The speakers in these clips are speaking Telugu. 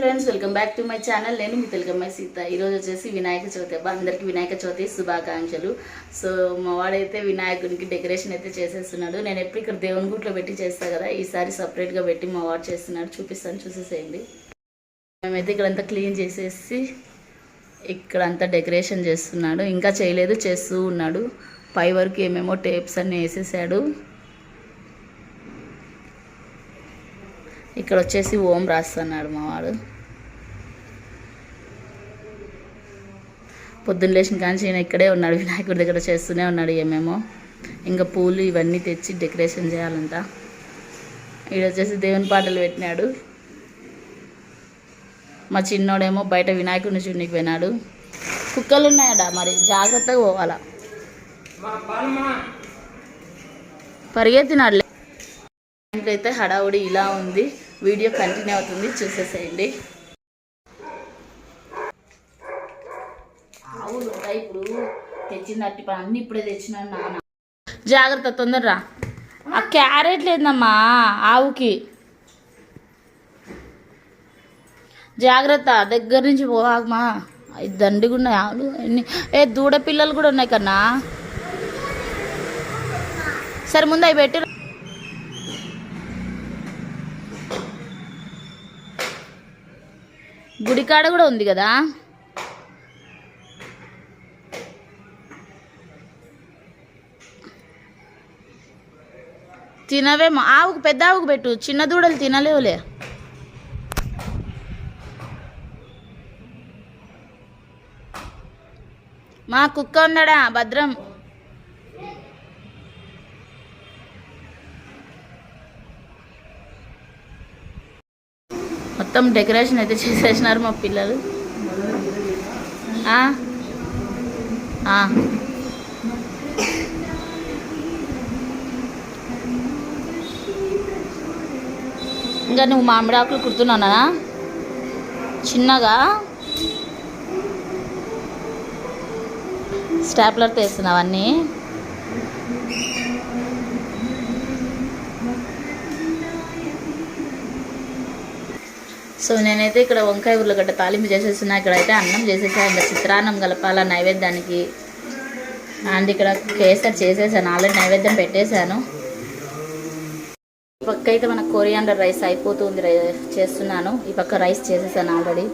Friends welcome back to my channel. నేను మీ తెలుగమ్మ సీత. ఈరోజు వచ్చేసి వినాయక చవితి అబ్బా. అందరికీ వినాయక చవితి శుభాకాంక్షలు. సో మా వాడైతే డెకరేషన్ అయితే చేసేస్తున్నాడు. నేను ఎప్పుడు ఇక్కడ దేవుని గుట్లో పెట్టి చేస్తాను కదా ఈసారి సపరేట్గా పెట్టి మా వాడు చేస్తున్నాడు. చూపిస్తాను చూసేసేయండి. మేమైతే ఇక్కడంతా క్లీన్ చేసేసి ఇక్కడంతా డెకరేషన్ చేస్తున్నాడు. ఇంకా చేయలేదు చేస్తూ ఉన్నాడు. పై వరకు ఏమేమో టేప్స్ అన్నీ వేసేసాడు. ఇక్కడ వచ్చేసి ఓం రాస్తున్నాడు మా వాడు. పొద్దున్న లేచిన కానీ ఈయన ఇక్కడే ఉన్నాడు వినాయకుడి దగ్గర చేస్తూనే ఉన్నాడు ఏమేమో. ఇంకా పూలు ఇవన్నీ తెచ్చి డెకరేషన్ చేయాలంట. ఇక్కడ వచ్చేసి దేవుని పాటలు పెట్టినాడు. మా చిన్నోడేమో బయట వినాయకుడిని చూడనికి పోయినాడు. కుక్కలు ఉన్నాయడా మరి జాగ్రత్తగా పోవాలా. పరిగెత్తినాడులే అయితే హడావుడి ఇలా ఉంది. వీడియో కంటిన్యూ అవుతుంది చూసేసేయండి. ఆవులు ఉంటాయి ఇప్పుడు తెచ్చిన అట్టి పని అన్ని ఇప్పుడే తెచ్చినాడు నాన్న. జాగ్రత్త తొందరరా ఆ క్యారెట్ లేదమ్మా ఆవుకి. జాగ్రత్త దగ్గర నుంచి పోవాకమా దండిగా ఉన్నాయి ఆవులు ఎన్ని? ఏ దూడ పిల్లలు కూడా ఉన్నాయి కన్నా. సరే ముందు అవి పెట్టి. గుడికాడ కూడా ఉంది కదా? తినవేమో ఆవుకు పెద్ద ఆవుకు పెట్టు. చిన్న దూడలు తినలేవులే. మా కుక్క ఉన్నాడా? భద్రం. మొత్తం డెకరేషన్ అయితే చేసేసినారు మా పిల్లలు. ఆ? ఇంకా నువ్వు మామిడి ఆకులు కుడుతున్నానా చిన్నగా? స్టాప్లర్తో వేస్తున్నావు అన్నీ? సో నేనైతే ఇక్కడ వంకాయ ఉర్లగడ్డ తాలింపు చేసేస్తున్నా. ఇక్కడైతే అన్నం చేసేసా. ఇంకా చిత్రాన్నం కలపాల నైవేద్యానికి. అండ్ ఇక్కడ కేసర్ చేసేసాను. ఆల్రెడీ నైవేద్యం పెట్టేశాను. ఈ పక్క అయితే మనకు కొరియాండర్ రైస్ అయిపోతుంది చేస్తున్నాను. ఈ పక్క రైస్ చేసేసాను ఆల్రెడీ.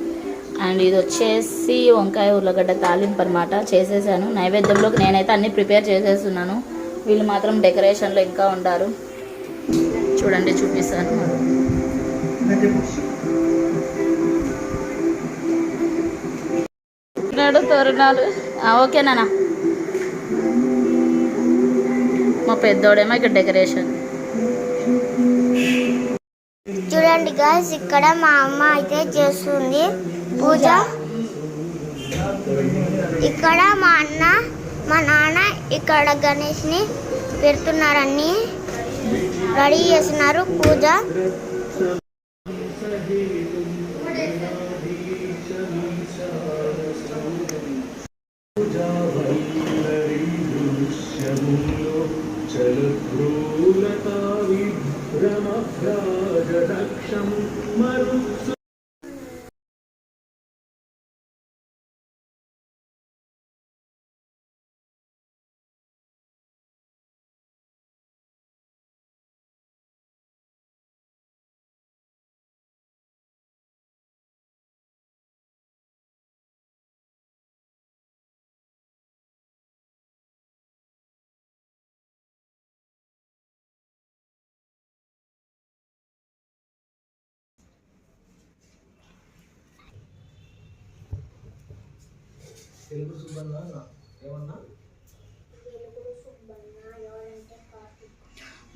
అండ్ ఇది వచ్చేసి వంకాయ ఉర్లగడ్డ తాలింపు అనమాట చేసేసాను. నైవేద్యంలోకి నేనైతే అన్ని ప్రిపేర్ చేసేస్తున్నాను. వీళ్ళు మాత్రం డెకరేషన్లో ఇంకా ఉండారు. చూడండి చూపిస్తాను. నాడు తోరణాలు. ఓకేనా మా పెద్దోడేమో ఇక్కడ డెకరేషన్. చూడండి గాయస్ ఇక్కడ మా అమ్మ అయితే చేస్తుంది పూజ. ఇక్కడ మా అన్న మా నాన్న ఇక్కడ గణేష్ని పెడుతున్నారని రెడీ చేస్తున్నారు పూజ. मूलता विभ्रमभ्रा తెలుగు సుబ్బన్న ఏమన్నా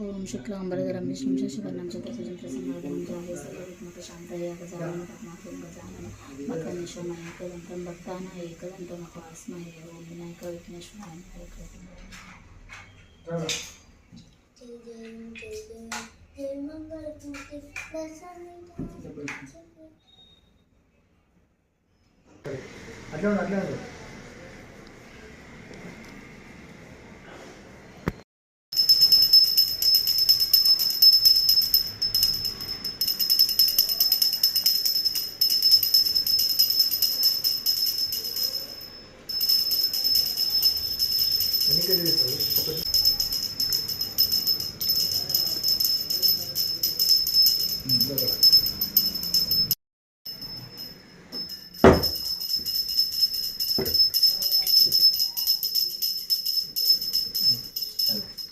ఓం శుక్లాంబరధరం విష్ణుం శశివర్ణం చతుర్భుజం ప్రసన్నాదం జాగే సర్వవిఘ్నోప శాంతయే గజానన పద్మాకం గజానన మకర్నిశమ ఏకదంతం భక్తాన ఏకదంతం ఉపాస్మహే ఓం వినాయక విఘ్నేశ్వరాయ అట్లా అట్లా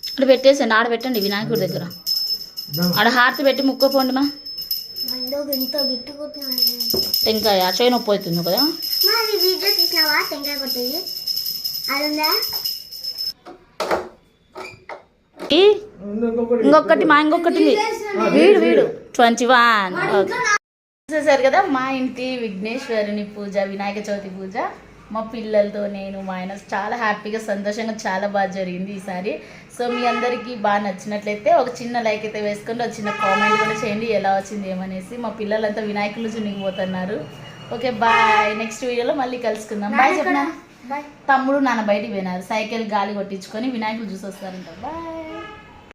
అక్కడ పెట్టేసండి ఆడ పెట్టండి వినాయకుడి దగ్గర. ఆడ హారతి పెట్టి ముక్కపోండి మా. టెంకాయ చైన్ నొప్పి అవుతుంది కదా. ఈ ఇంకొకటి. ఇంకొకటి మా ఇంకొకటి. వీడు వీడు ట్వంటీ వన్. చూసారు కదా మా ఇంటి విఘ్నేశ్వరుని పూజ వినాయక చవితి పూజ. మా పిల్లలతో నేను మా ఆయన చాలా హ్యాపీగా సంతోషంగా చాలా బాగా జరిగింది ఈసారి. సో మీ అందరికీ బాగా నచ్చినట్లయితే ఒక చిన్న లైక్ అయితే వేసుకోండి ఒక చిన్న కామెంట్ కూడా చేయండి ఎలా వచ్చింది ఏమనేసి. మా పిల్లలంతా వినాయకులు చునిగిపోతున్నారు ఓకే బాయ్. నెక్స్ట్ వీడియోలో మళ్ళీ కలుసుకుందాం. బాయ్ చెప్పిన? బాయ్. తమ్ముడు నాన్న బయటికి పోయినారు. సైకిల్ గాలి కొట్టించుకొని వినాయకులు చూసి వస్తారంట. బాయ్.